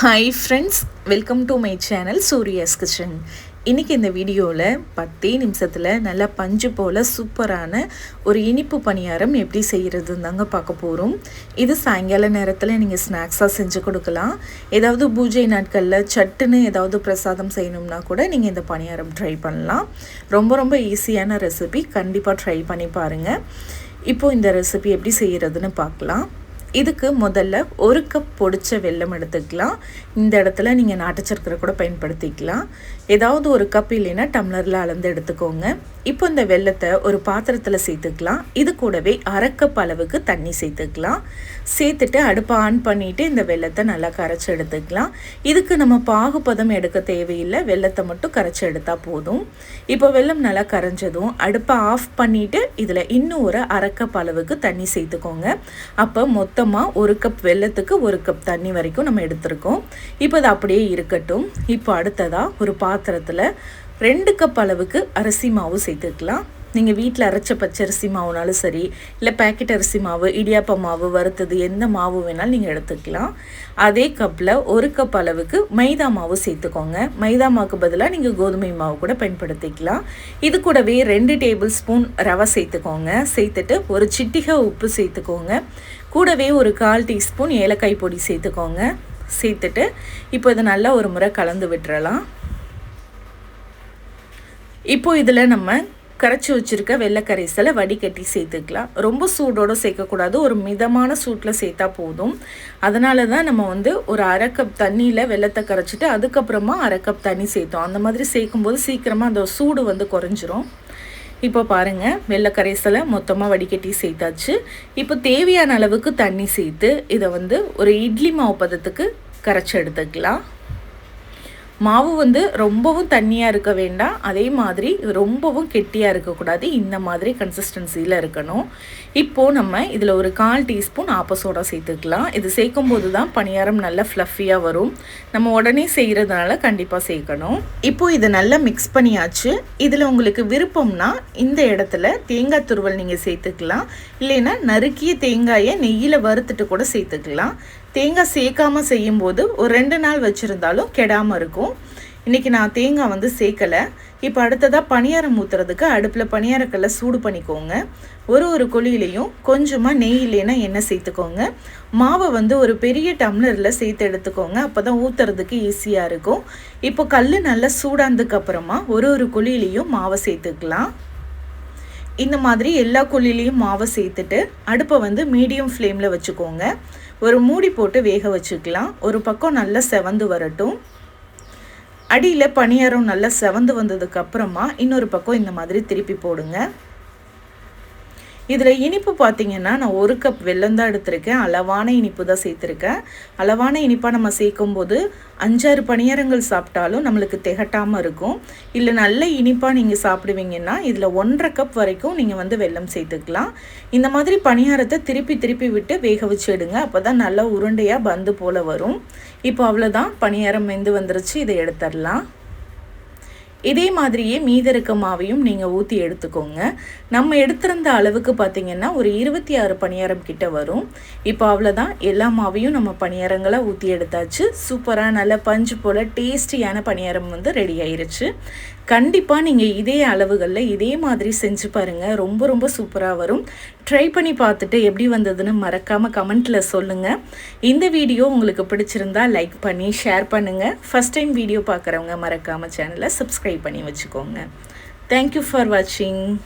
Hi friends welcome to my channel Suriya's kitchen இன்றைக்கி இந்த வீடியோவில் பத்தே நிமிஷத்தில் நல்லா பஞ்சு போல் சூப்பரான ஒரு இனிப்பு பணியாரம் எப்படி செய்கிறதுன்னு தாங்க பார்க்க போகிறோம் இது சாயங்கால நேரத்தில் நீங்கள் ஸ்நாக்ஸாக செஞ்சு கொடுக்கலாம். ஏதாவது பூஜை நாட்களில் சட்டுன்னு ஏதாவது பிரசாதம் செய்யணும்னா கூட நீங்கள் இந்த பணியாரம் ட்ரை பண்ணலாம். ரொம்ப ரொம்ப ஈஸியான ரெசிபி கண்டிப்பாக ட்ரை பண்ணி பாருங்கள் இப்போது இந்த ரெசிபி எப்படி செய்கிறதுன்னு பார்க்கலாம். இதுக்கு முதல்ல ஒரு கப் பொடிச்ச வெல்லம் எடுத்துக்கலாம். இந்த இடத்துல நீங்கள் நாட்டு சர்க்கரை கூட பயன்படுத்திக்கலாம். ஏதாவது ஒரு கப் இல்லைன்னா டம்ளரில் அளந்து எடுத்துக்கோங்க. இப்போ இந்த வெள்ளத்தை ஒரு பாத்திரத்தில் சேர்த்துக்கலாம். இது கூடவே அரைக்கப் அளவுக்கு தண்ணி சேர்த்துக்கலாம். சேர்த்துட்டு அடுப்பை ஆன் பண்ணிவிட்டு இந்த வெள்ளத்தை நல்லா கரைச்சி எடுத்துக்கலாம். இதுக்கு நம்ம பாகுபதம் எடுக்க தேவையில்லை. வெள்ளத்தை மட்டும் கரைச்சி எடுத்தால் போதும். இப்போ வெள்ளம் நல்லா கரைஞ்சதும் அடுப்பை ஆஃப் பண்ணிவிட்டு இதில் இன்னும் ஒரு அரைக்கப் அளவுக்கு தண்ணி சேர்த்துக்கோங்க. அப்போ மொத்தமாக ஒரு கப் வெள்ளத்துக்கு ஒரு கப் தண்ணி வரைக்கும் நம்ம எடுத்திருக்கோம். இப்போ அது அப்படியே இருக்கட்டும். இப்போ அடுத்ததாக ஒரு பாத்திரத்தில் ரெண்டு கப் அளவுக்கு அரிசி மாவு சேர்த்துக்கலாம். நீங்கள் வீட்டில் அரைச்ச பச்சரிசி மாவுனாலும் சரி இல்லை பேக்கெட் அரிசி மாவு இடியாப்ப மாவு வறுத்தது எந்த மாவு வேணாலும் நீங்கள் எடுத்துக்கலாம். அதே கப்பில் ஒரு கப் அளவுக்கு மைதா மாவு சேர்த்துக்கோங்க. மைதா மாவுக்கு பதிலாக நீங்கள் கோதுமை மாவு கூட பயன்படுத்திக்கலாம். இது கூடவே ரெண்டு டேபிள் ஸ்பூன் ரவை சேர்த்துக்கோங்க. சேர்த்துட்டு ஒரு சிட்டிகை உப்பு சேர்த்துக்கோங்க. கூடவே ஒரு கால் டீஸ்பூன் ஏலக்காய் பொடி சேர்த்துக்கோங்க. சேர்த்துட்டு இப்போ இதை நல்லா ஒரு முறை கலந்து விட்டுறலாம். இப்போ இதில் நம்ம கரைச்சி வச்சுருக்க வெள்ளை கரைசலை வடிகட்டி சேர்த்துக்கலாம். ரொம்ப சூடோடு சேர்க்கக்கூடாது. ஒரு மிதமான சூட்டில் சேர்த்தா போதும். அதனால தான் நம்ம வந்து ஒரு அரை கப் தண்ணியில் வெள்ளத்தை கரைச்சிட்டு அதுக்கப்புறமா அரை கப் தண்ணி சேர்த்தோம். அந்த மாதிரி சேர்க்கும்போது சீக்கிரமாக அந்த சூடு வந்து குறைஞ்சிரும். இப்போ பாருங்கள் வெள்ளை கரைசலை மொத்தமாக வடிகட்டி சேர்த்தாச்சு. இப்போ தேவையான அளவுக்கு தண்ணி சேர்த்து இதை வந்து ஒரு இட்லி மாவு பதத்துக்கு கரைச்சி எடுத்துக்கலாம். மாவு வந்து ரொம்பவும் தண்ணியாக இருக்க வேண்டாம். அதே மாதிரி ரொம்பவும் கெட்டியாக இருக்கக்கூடாது. இந்த மாதிரி கன்சிஸ்டன்சியில் இருக்கணும். இப்போது நம்ம இதில் ஒரு கால் டீஸ்பூன் ஆப்பசோடா சேர்த்துக்கலாம். இது சேர்க்கும் போது தான் பணியாரம் நல்லா ஃப்ளஃபியாக வரும். நம்ம உடனே செய்கிறதுனால கண்டிப்பாக சேர்க்கணும். இப்போது இதை நல்லா மிக்ஸ் பண்ணியாச்சு. இதில் உங்களுக்கு விருப்பம்னா இந்த இடத்துல தேங்காய் துருவல் நீங்கள் சேர்த்துக்கலாம். இல்லைன்னா நறுக்கிய தேங்காயை நெய்யில் வறுத்துட்டு கூட சேர்த்துக்கலாம். தேங்காய் சேர்க்காமல் செய்யும்போது ஒரு ரெண்டு நாள் வச்சுருந்தாலும் கெடாமல் இருக்கும். இன்றைக்கி நான் தேங்காய் வந்து சேர்க்கலை இப்போ அடுத்ததாக பணியாரம் ஊற்றுறதுக்கு அடுப்பில் பணியாரக்கல்லை சூடு பண்ணிக்கோங்க. ஒரு ஒரு குழியிலையும் கொஞ்சமாக நெய் இல்லைன்னா எண்ணெய் சேர்த்துக்கோங்க. மாவை வந்து ஒரு பெரிய டம்ளரில் சேர்த்து எடுத்துக்கோங்க. அப்போ தான் ஊற்றுறதுக்கு ஈஸியாக இருக்கும். இப்போ கல் நல்லா சூடானதுக்கப்புறமா ஒரு ஒரு குழியிலையும் மாவை சேர்த்துக்கலாம். இந்த மாதிரி எல்லா குழிலையும் மாவை சேர்த்துட்டு அடுப்பை வந்து மீடியம் ஃப்ளேமில் வச்சுக்கோங்க. ஒரு மூடி போட்டு வேக வச்சுக்கலாம். ஒரு பக்கம் நல்லா செவந்து வரட்டும். அடியில் பணியாரம் நல்லா செவந்து வந்ததுக்கப்புறமா இன்னொரு பக்கம் இந்த மாதிரி திருப்பி போடுங்க. இதில் இனிப்பு பார்த்தீங்கன்னா நான் ஒரு கப் வெல்லம் தான் எடுத்திருக்கேன். அளவான இனிப்பு தான் சேர்த்துருக்கேன். அளவான இனிப்பாக நம்ம சேர்க்கும்போது அஞ்சாறு பணியாரங்கள் சாப்பிட்டாலும் நம்மளுக்கு திகட்டாமல் இருக்கும். இல்லை நல்ல இனிப்பாக நீங்கள் சாப்பிடுவீங்கன்னா இதில் ஒன்றரை கப் வரைக்கும் நீங்கள் வந்து வெல்லம் சேர்த்துக்கலாம். இந்த மாதிரி பணியாரத்தை திருப்பி திருப்பி விட்டு வேக வச்சு எடுங்க. அப்போ தான் நல்லா உருண்டையாக பந்து போல் வரும். இப்போ அவ்வளோதான் பணியாரம் வெந்து வந்துருச்சு. இதை எடுத்துடலாம். இதே மாதிரியே மீத இருக்க மாவையும் நீங்கள் ஊற்றி எடுத்துக்கோங்க. நம்ம எடுத்திருந்த அளவுக்கு பார்த்திங்கன்னா ஒரு இருபத்தி ஆறு பணியாரம் கிட்ட வரும். இப்போ அவ்வளோதான் எல்லா மாவையும் நம்ம பணியாரங்களை ஊற்றி எடுத்தாச்சு. சூப்பராக நல்ல பஞ்சு போல் டேஸ்டியான பணியாரம் வந்து ரெடி ஆயிருச்சு. கண்டிப்பாக நீங்கள் இதே அளவுகளில் இதே மாதிரி செஞ்சு பாருங்கள் ரொம்ப ரொம்ப சூப்பராக வரும். ட்ரை பண்ணி பார்த்துட்டு எப்படி வந்ததுன்னு மறக்காமல் கமெண்ட்டில் சொல்லுங்கள் இந்த வீடியோ உங்களுக்கு பிடிச்சிருந்தா லைக் பண்ணி ஷேர் பண்ணுங்கள் ஃபஸ்ட் டைம் வீடியோ பார்க்குறவங்க மறக்காமல் சேனலை சப்ஸ்கிரைப் பண்ணி வச்சுக்கோங்க. தேங்க்யூ ஃபார் வாட்சிங்